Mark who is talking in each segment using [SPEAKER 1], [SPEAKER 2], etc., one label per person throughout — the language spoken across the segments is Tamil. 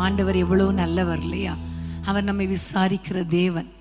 [SPEAKER 1] ஆண்டவர் எவ்வளவு நல்லவர் இல்லையா? அவர் நம்மை விசாரிக்கிற தேவன்.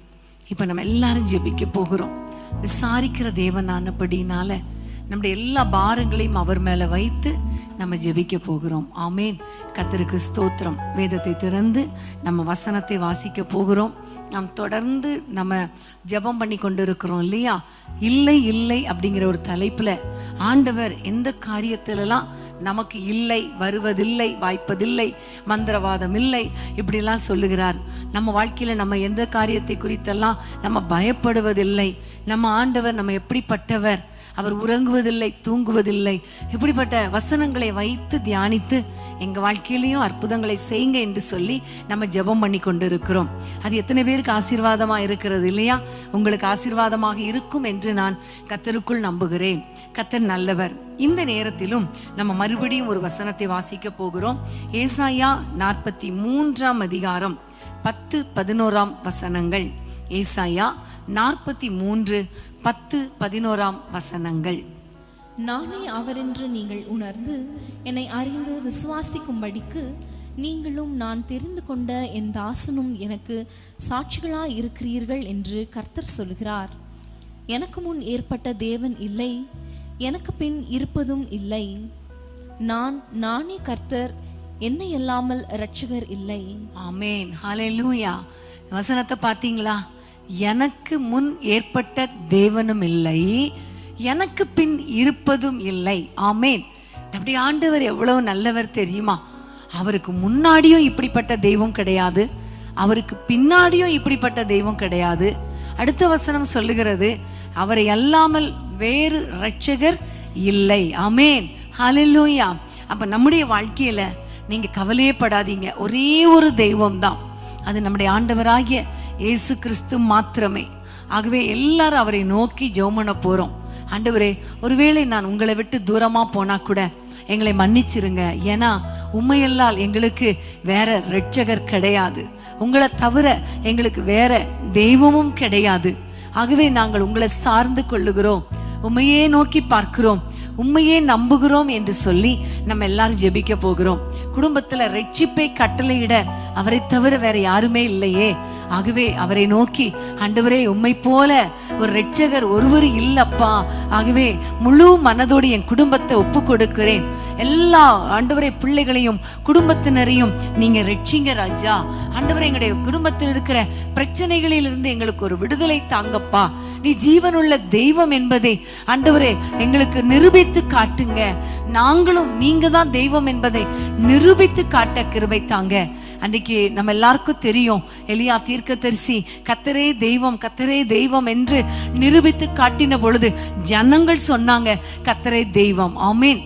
[SPEAKER 1] இப்ப நம்ம எல்லாரும் ஜெபிக்க போகிறோம். விசாரிக்கிற தேவன் ஆனபடினால நம்முடைய எல்லா பாரங்களையும் அவர் மேல வைத்து நம்ம ஜெபிக்க போகிறோம். ஆமேன். கத்தருக்கு ஸ்தோத்திரம். வேதத்தை திறந்து நம்ம வசனத்தை வாசிக்க போகிறோம். நாம் தொடர்ந்து நம்ம ஜெபம் பண்ணி கொண்டு இருக்கிறோம் இல்லையா? இல்லை இல்லை அப்படிங்கிற ஒரு தலைப்புல ஆண்டவர் எந்த காரியத்திலலாம் நமக்கு இல்லை வருவதில்லை வாய்ப்பதில்லை மந்திரவாதம் இல்லை இப்படிலாம் சொல்லுகிறார். நம்ம வாழ்க்கையில நம்ம எந்த காரியத்தை குறித்தெல்லாம் நம்ம பயப்படுவதில்லை. நம்ம ஆண்டவர் நம்ம எப்படிப்பட்டவர்? அவர் உறங்குவதில்லை தூங்குவதில்லை. இப்படிப்பட்ட வசனங்களை வைத்து தியானித்து எங்க வாழ்க்கையிலையும் அற்புதங்களை செய்யுங்க என்று சொல்லி நம்ம ஜெபம் பண்ணி கொண்டு இருக்கிறோம் அது எத்தனை பேருக்கு ஆசீர்வாதமா இருக்கிறது இல்லையா? உங்களுக்கு ஆசீர்வாதமாக இருக்கும் என்று நான் கத்தருக்குள் நம்புகிறேன். கத்தர் நல்லவர். இந்த நேரத்திலும் நம்ம மறுபடியும் ஒரு வசனத்தை வாசிக்க போகிறோம். ஏசாயா நாற்பத்தி மூன்றாம் அதிகாரம் பத்து பதினோராம் வசனங்கள். ஏசாயா நாற்பத்தி மூன்று பத்து பதினோராம் வசனங்கள்.
[SPEAKER 2] நானே அவரென்று நீங்கள் உணர்ந்து என்னை அறிந்து விசுவாசிக்கும்படிக்கு நீங்களும் நான் தெரிந்து கொண்ட என் தாசனும் எனக்கு சாட்சிகளாய் இருக்கிறீர்கள் என்று கர்த்தர் சொல்கிறார். எனக்கு முன் ஏற்பட்ட தேவன் இல்லை எனக்கு பின் இருப்பதும் இல்லை. நான் நானே கர்த்தர் என்னை அல்லாமல் இரட்சகர் இல்லை.
[SPEAKER 1] ஆமேன். ஹalleluya. வசனத்தை பாத்தீங்களா எனக்கு முன் ஏற்பட்ட தேவனும் இல்லை. எனக்கு பின் இருப்பதும் இல்லை. ஆமேன். நம்முடைய ஆண்டவர் எவ்வளவு நல்லவர் தெரியுமா? அவருக்கு முன்னாடியும் இப்படிப்பட்ட தெய்வம் கிடையாது. அவருக்கு பின்னாடியும் இப்படிப்பட்ட தெய்வம் கிடையாது. அடுத்த வசனம் சொல்லுகிறது அவரை அல்லாமல் வேறு ரட்சகர் இல்லை. ஆமேன். ஹalleluya. அப்ப நம்முடைய வாழ்க்கையில நீங்க கவலையே படாதீங்க. ஒரே ஒரு தெய்வம் தான் அது நம்முடைய ஆண்டவராகிய இயேசு கிறிஸ்து மாத்திரமே. ஆகவே எல்லாரும் அவரை நோக்கி ஜெபம் போறோம். ஆண்டவரே ஒருவேளை நான் உங்களை விட்டு தூரமா போனா கூட எங்களை மன்னிச்சிருங்க. ஏன்னா உண்மையெல்லாம் எங்களுக்கு வேற ரட்சகர் கிடையாது. உங்களை தவிர எங்களுக்கு வேற தெய்வமும் கிடையாது. ஆகவே நாங்கள் உங்களை சார்ந்து கொள்ளுகிறோம். உண்மையே நோக்கி பார்க்கிறோம். உண்மையே நம்புகிறோம் என்று சொல்லி நம்ம எல்லாரும் ஜெபிக்க போகிறோம். குடும்பத்துல ரட்சிப்பை கட்டளையிட அவரை தவிர வேற யாருமே இல்லையே. ஆகவே அவரை நோக்கி ஆண்டவரே உம்மை போல ஒரு ரட்சகர் ஒருவர் இல்லப்பா. ஆகவே முழு மனதோடு என் குடும்பத்தை ஒப்பு கொடுக்கிறேன் எல்லா ஆண்டவரை பிள்ளைகளையும் குடும்பத்தினரையும் நீங்க ரட்சிங்க ராஜா. ஆண்டவரை எங்களுடைய குடும்பத்தில் இருக்கிற பிரச்சனைகளில் இருந்து எங்களுக்கு ஒரு விடுதலை தாங்கப்பா. நீ ஜீவனுள்ள தெய்வம் என்பதை ஆண்டவரே எங்களுக்கு நிரூபித்து காட்டுங்க. நாங்களும் நீங்க தான் தெய்வம் என்பதை நிரூபித்து காட்ட கிருபை தாங்க. அன்னைக்கு நம்ம எல்லாருக்கும் தெரியும். எலியா தீர்க்கதரிசி கத்தரே தெய்வம் கத்தரே தெய்வம் என்று நிரூபித்து காட்டின பொழுது ஜனங்கள் சொன்னாங்க கத்தரே தெய்வம். ஆமீன்.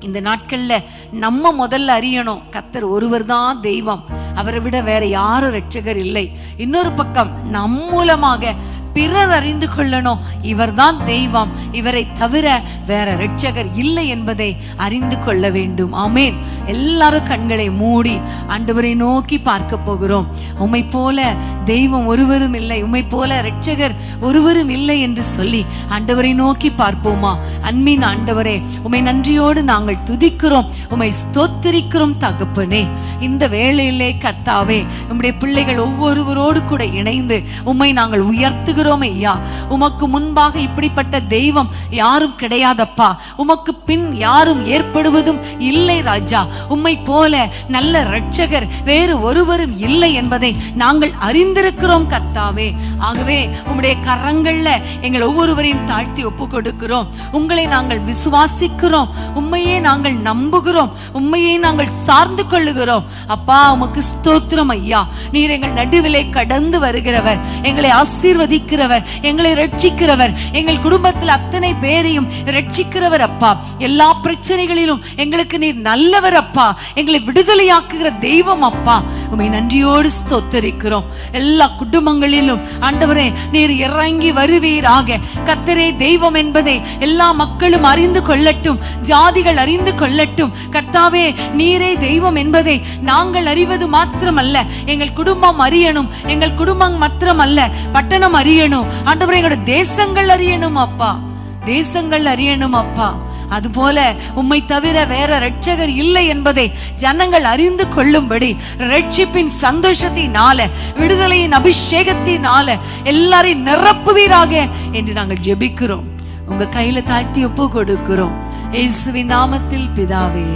[SPEAKER 1] இந்த நாட்கள்ல நம்ம முதல்ல அறியணும் கத்தர் ஒருவர் தான் தெய்வம். அவரை விட வேற யாரும் ரட்சகர் இல்லை. இன்னொரு பக்கம் நம் மூலமாக பிறர் அறிந்து கொள்ளணும். இவர்தான் தெய்வம். இவரை தவிர வேற ரட்சகர் இல்லை என்பதை அறிந்து கொள்ள வேண்டும். ஆமேன். எல்லாரும் கண்களை மூடி ஆண்டவரை நோக்கி பார்க்க போகிறோம். உம்மை போல தெய்வம் ஒருவரும் இல்லை. உம்மை போல ரட்சகர் ஒருவரும் இல்லை என்று சொல்லி ஆண்டவரை நோக்கி பார்ப்போமா? அன்பின் ஆண்டவரே உமை நன்றியோடு நாங்கள் துதிக்கிறோம். உம்மை ஸ்தோத்திரிக்கிறோம் தகப்பனே. இந்த வேளையிலே கர்த்தாவே உம்முடைய பிள்ளைகள் ஒவ்வொருவரோடு கூட இணைந்து உம்மை நாங்கள் உயர்த்துகிறோம் ஐயா. உமக்கு முன்பாக இப்படிப்பட்ட தெய்வம் யாரும் கிடையாதப்பா. உமக்கு பின் யாரும் ஏற்படுவதும் இல்லை ராஜா. உம்மை போல நல்ல ரட்சகர் வேறு ஒருவரும் இல்லை என்பதை நாங்கள் அறிந்து அறிந்திருக்கிறோம் கர்த்தாவே. ஆகவே உம்முடைய கரங்கள்ல எங்கள் ஒவ்வொருவரையும் தாழ்த்தி ஒப்பு கொடுக்கிறோம் உங்களை நாங்கள் விசுவாசிக்கிறோம். உண்மையே நாங்கள் நம்புகிறோம். உண்மையே நாங்கள் சார்ந்து கொள்ளுகிறோம். அப்பா உமக்கு ஸ்தோத்திரம் ஐயா. நீர் எங்கள் நடுவிலே கடந்து வருகிறவர். எங்களை ஆசீர்வதிக்கிறவர். எங்களை ரட்சிக்கிறவர். எங்கள் குடும்பத்தில் அத்தனை பேரையும் ரட்சிக்கிறவர் அப்பா. எல்லா பிரச்சனைகளிலும் எங்களுக்கு நீர் நல்லவர் அப்பா. எங்களை விடுதலையாக்குகிற தெய்வம் அப்பா. உமை நன்றியோடு ஸ்தோத்தரிக்கிறோம். எல்லா குடும்பங்களிலும் ஆண்டவரே நீர் இறங்கி வருவீராக. கத்தரே தெய்வம் என்பதை எல்லா மக்களும் அறிந்து கொள்ளட்டும் ஜாதிகள் அறிந்து கொள்ளட்டும். கர்த்தாவே நீரே தெய்வம் என்பதை நாங்கள் அறிவது மாத்திரமல்ல. எங்கள் குடும்பம் அறியணும் எங்கள் குடும்பம் மாத்திரமல்ல பட்டணம் அறியணும். ஆண்டவரே எங்களோட தேசங்கள் அறியணும் அப்பா. தேசங்கள் அறியணும் அப்பா. அதுபோல உம்மை தவிர வேற ரட்சகர் இல்லை என்பதை ஜனங்கள் அறிந்து கொள்ளும்படி ரட்சிப்பின் சந்தோஷத்தினால விடுதலையின் அபிஷேகத்தினால எல்லாரையும் நிரப்புவீராக என்று நாங்கள் ஜெபிக்கிறோம். உங்க கையில தாழ்த்தி ஒப்பு கொடுக்கிறோம். இயேசுவின் நாமத்தில் பிதாவே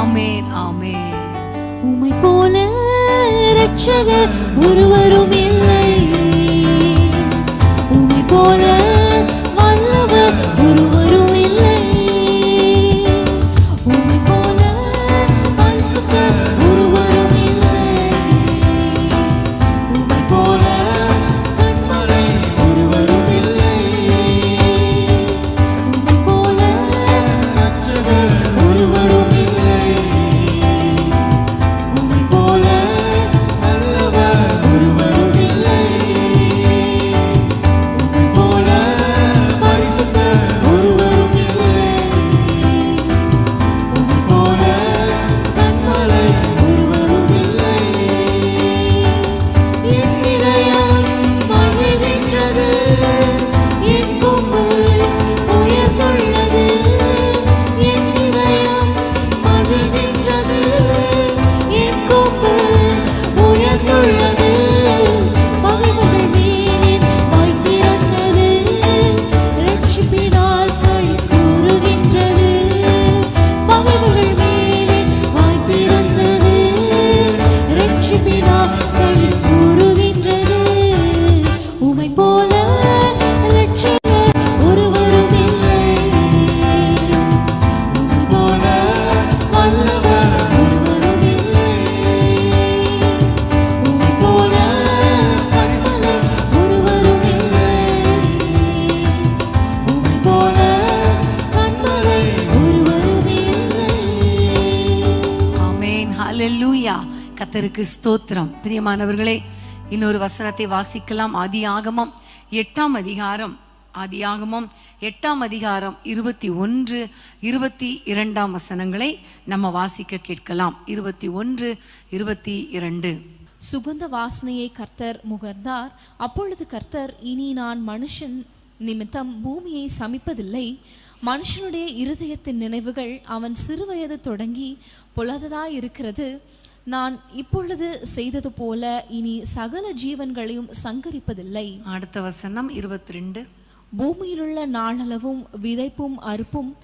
[SPEAKER 1] ஆமேன் ஆமேன்.
[SPEAKER 2] உமை போல ரட்சகர் ஒருவரும்
[SPEAKER 1] கர்த்தருக்கு ஸ்தோத்திரம். பிரியமானவர்களே இன்னொரு வசனத்தை வாசிக்கலாம். ஆதியாகமம் எட்டாம் அதிகாரம். ஆதியாகமம் எட்டாம் அதிகாரம் இருபத்தி ஒன்று இருபத்தி இரண்டாம் வசனங்களை நம்ம வாசிக்க கேட்கலாம். இருபத்தி ஒன்று இருபத்தி இரண்டு.
[SPEAKER 2] சுகந்த வாசனையை கர்த்தர் முகர்ந்தார். அப்பொழுது கர்த்தர் இனி நான் மனுஷன் நிமித்தம் பூமியை சமிப்பதில்லை. மனுஷனுடைய இருதயத்தின் நினைவுகள் அவன் சிறுவயது தொடங்கி பொல்லாததாய் இருக்கிறது நான் இப்பொழுது செய்தது போல இனி சகல ஜீவன்களையும் சங்கரிப்பதில்லை.
[SPEAKER 1] அடுத்த வசனம் இருபத்தி ரெண்டு
[SPEAKER 2] பூமியிலுள்ள நாளளவும் விதைப்பும் அறுப்பும்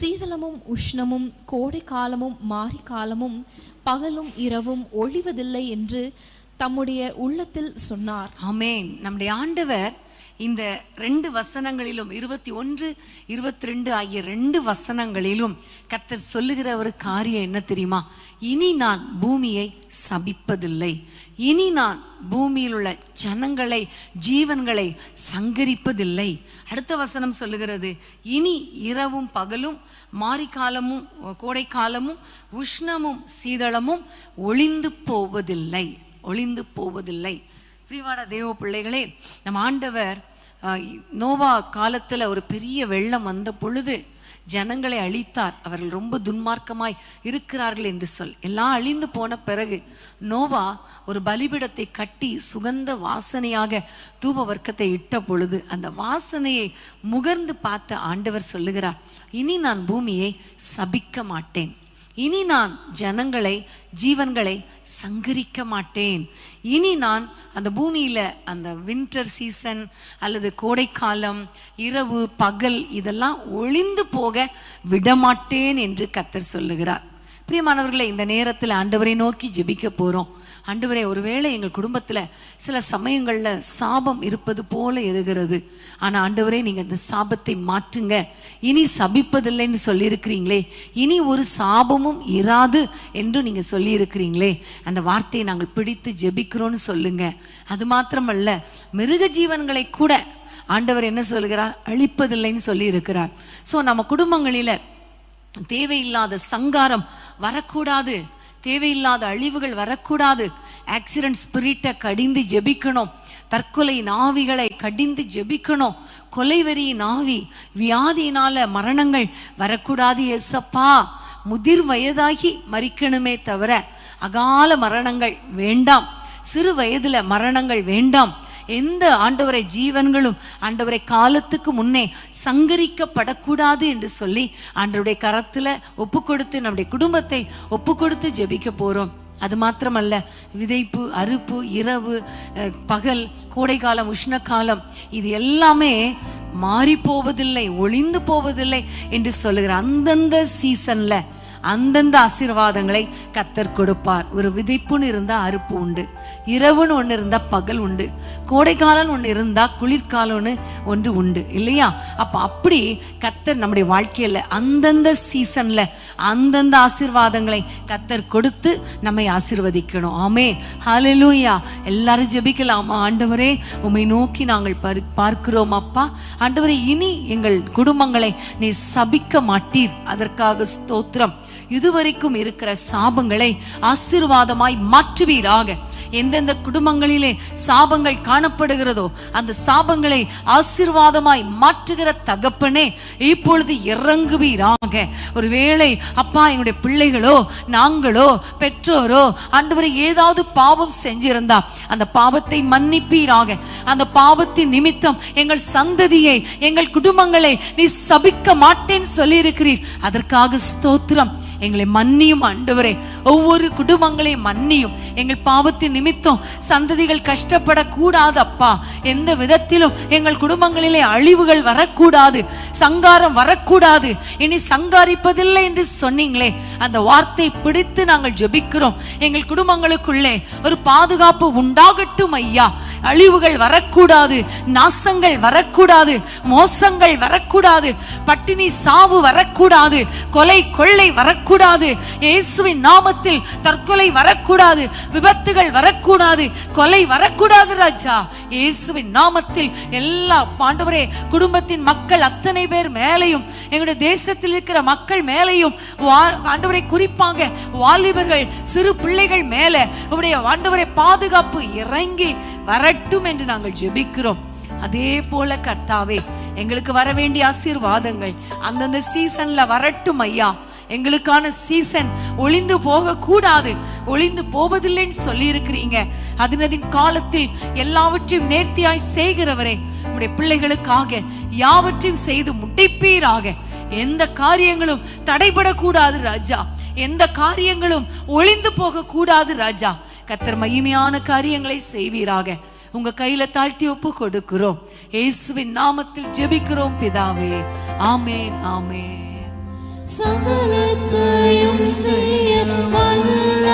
[SPEAKER 2] சீதளமும் உஷ்ணமும் கோடை காலமும் மாரி காலமும் பகலும் இரவும் ஒழிவதில்லை என்று தம்முடைய உள்ளத்தில் சொன்னார்.
[SPEAKER 1] ஆமென். நம்முடைய ஆண்டவர் இந்த ரெண்டு வசனங்களிலும் இருபத்தி ஒன்று இருபத்தி ரெண்டு ஆகிய ரெண்டு வசனங்களிலும் கத்தர் சொல்லுகிற ஒரு காரியம் என்ன தெரியுமா? இனி நான் பூமியை சபிப்பதில்லை. இனி நான் பூமியில் உள்ள ஜனங்களை ஜீவன்களை சங்கரிப்பதில்லை. அடுத்த வசனம் சொல்லுகிறது இனி இரவும் பகலும் மாரிக்காலமும் கோடைக்காலமும் உஷ்ணமும் சீதளமும் ஒளிந்து போவதில்லை. ஒளிந்து போவதில்லை. பிரிவான தேவ பிள்ளைகளே நம் ஆண்டவர் நோவா காலத்தில் ஒரு பெரிய வெள்ளம் வந்த பொழுது ஜனங்களை அழித்தார். அவர்கள் ரொம்ப துன்மார்க்கமாய் இருக்கிறார்கள் என்று சொல். எல்லாம் அழிந்து போன பிறகு நோவா ஒரு பலிபிடத்தை கட்டி சுகந்த வாசனையாக தூப வர்க்கத்தை இட்ட பொழுது அந்த வாசனையை முகர்ந்து பார்த்த ஆண்டவர் சொல்லுகிறார் இனி நான் பூமியை சபிக்க மாட்டேன். இனி நான் ஜனங்களை ஜீவன்களை சங்கரிக்க மாட்டேன். இனி நான் அந்த பூமியில அந்த வின்டர் சீசன் அல்லது கோடைக்காலம் இரவு பகல் இதெல்லாம் ஒளிந்து போக விடமாட்டேன் என்று கத்தர் சொல்லுகிறார். பிரியமானவர்களை இந்த நேரத்தில் ஆண்டவரை நோக்கி ஜெபிக்க போறோம். ஆண்டவரே ஒருவேளை எங்கள் குடும்பத்தில் சில சமயங்களில் சாபம் இருப்பது போல இருக்கிறது. ஆனால் ஆண்டவரே நீங்கள் அந்த சாபத்தை மாற்றுங்க. இனி சபிப்பதில்லைன்னு சொல்லியிருக்கிறீங்களே. இனி ஒரு சாபமும் இராது என்று நீங்கள் சொல்லியிருக்கிறீங்களே. அந்த வார்த்தையை நாங்கள் பிடித்து ஜெபிக்கிறோன்னு சொல்லுங்க. அது மாத்திரமல்ல மிருக ஜீவன்களை கூட ஆண்டவர் என்ன சொல்கிறார்? அழிப்பதில்லைன்னு சொல்லி இருக்கிறார் ஸோ நம்ம குடும்பங்களில் தேவையில்லாத சங்காரம் வரக்கூடாது. தேவையில்லாத அழிவுகள் வரக்கூடாது. ஆக்சிடென்ட் ஸ்பிரிட்டை கடிந்து ஜெபிக்கணும். தற்கொலை நாவிகளை கடிந்து ஜெபிக்கணும். கொலைவெறி நாவி வியாதியினால மரணங்கள் வரக்கூடாது எசப்பா முதிர் வயதாகி மறிக்கணுமே தவிர அகால மரணங்கள் வேண்டாம். சிறு வயதுல மரணங்கள் வேண்டாம். எந்த ஆண்டவரை ஜீவன்களும் ஆண்டவரை காலத்துக்கு முன்னே சங்கரிக்கப்படக்கூடாது என்று சொல்லி ஆண்டவருடைய கரத்துல ஒப்பு கொடுத்து நம்முடைய குடும்பத்தை ஒப்பு கொடுத்து ஜெபிக்க போறோம். அது மாத்திரமல்ல விதைப்பு அறுப்பு இரவு பகல் கோடைக்காலம் உஷ்ணகாலம் இது எல்லாமே மாறி போவதில்லை ஒளிந்து போவதில்லை என்று சொல்லுகிற அந்தந்த சீசன்ல அந்தந்த ஆசீர்வாதங்களை கத்தர் கொடுப்பார். ஒரு விதைப்புன்னு இருந்தா அறுப்பு உண்டு. இரவுன்னு ஒன்று இருந்தா பகல் உண்டு. கோடைக்காலம் ஒன்று இருந்தா குளிர்காலம்னு ஒன்று உண்டு. இல்லையா? அப்ப அப்படி கத்தர் நம்முடைய வாழ்க்கையில அந்தந்த சீசன்ல அந்தந்த ஆசீர்வாதங்களை கத்தர் கொடுத்து நம்மை ஆசிர்வதிக்கணும். ஆமே ஹலலூயா எல்லாரும் ஜெபிக்கலாமா. ஆண்டவரே உம்மை நோக்கி நாங்கள் பார்க்கிறோம் அப்பா. ஆண்டவரே இனி எங்கள் குடும்பங்களை நீ சபிக்க மாட்டீர். அதற்காக ஸ்தோத்திரம். இதுவரைக்கும் இருக்கிற சாபங்களை ஆசீர்வாதமாய் மாற்றுவீராக. எந்தெந்த குடும்பங்களிலே சாபங்கள் காணப்படுகிறதோ அந்த சாபங்களை ஆசீர்வாதமாய் மாற்றுகிற தகப்பனே இப்பொழுது இறங்குவீராக. ஒருவேளை அப்பா என்னுடைய பிள்ளைகளோ நாங்களோ பெற்றோரோ ஆண்டவரை ஏதாவது பாவம் செஞ்சிருந்தா அந்த பாவத்தை மன்னிப்பீராக. அந்த பாவத்தின் நிமித்தம் எங்கள் சந்ததியை எங்கள் குடும்பங்களை நீ சபிக்க மாட்டேன்னு சொல்லியிருக்கிறீர். அதற்காக ஸ்தோத்திரம். எங்களை மன்னியும் ஆண்டவரே. ஒவ்வொரு குடும்பங்களையும் மன்னியும். எங்கள் பாவத்தின் நிமித்தம் சந்ததிகள் கஷ்டப்படக்கூடாது அப்பா எந்த விதத்திலும் எங்கள் குடும்பங்களிலே அழிவுகள் வரக்கூடாது. சங்காரம் வரக்கூடாது. இனி சங்காரிப்பதில்லை என்று சொன்னீங்களே. அந்த வார்த்தை பிடித்து நாங்கள் ஜெபிக்கிறோம். எங்கள் குடும்பங்களுக்குள்ளே ஒரு பாதுகாப்பு உண்டாகட்டும் ஐயா. அழிவுகள் வரக்கூடாது நாசங்கள் வரக்கூடாது மோசங்கள் வரக்கூடாது பட்டினி சாவு வரக்கூடாது கொலை கொள்ளை வரக்கூடாது இயேசுவின் நாமத்தில் தற்கொலை வரக்கூடாது விபத்துகள் வரக்கூடாது கொலை வரக்கூடாது ராஜா. இயேசுவின் நாமத்தில் எல்லா ஆண்டவரே குடும்பத்தின் மக்கள் அத்தனை பேர் மேலையும் எங்களுடைய தேசத்தில் இருக்கிற மக்கள் மேலையும் வா- ஆண்டவரை குறிப்பாங்க வாலிபர்கள் சிறு பிள்ளைகள் மேல உடைய ஆண்டவரை பாதுகாப்பு இறங்கி வரட்டும் என்று நாங்கள் ஜெபிக்கிறோம். அதே போல கர்த்தாவே எங்களுக்கு வர வேண்டிய ஆசீர்வாதங்கள் அந்தந்த சீசன்ல வரட்டும் ஐயா. எங்களுக்கான சீசன் ஒளிந்து போக கூடாது ஒளிந்து போவதில்லைன்னு சொல்லி இருக்கிறீங்க அதனதின் காலத்தில் எல்லாவற்றையும் நேர்த்தியாய் செய்கிறவரே நம்முடைய பிள்ளைகளுக்காக யாவற்றையும் செய்து முடிப்பீராக எந்த காரியங்களும் தடைபடக்கூடாது ராஜா. எந்த காரியங்களும் ஒளிந்து போக கூடாது ராஜா. கத்தர் மகிமையான காரியங்களை செய்வீராக. உங்க கையில தாழ்த்தி ஒப்பு கொடுக்கிறோம். இயேசுவின் நாமத்தில் ஜெபிக்கிறோம் பிதாவே. ஆமேன் ஆமேன்.
[SPEAKER 2] சகலத்தையும் செய்ய வல்ல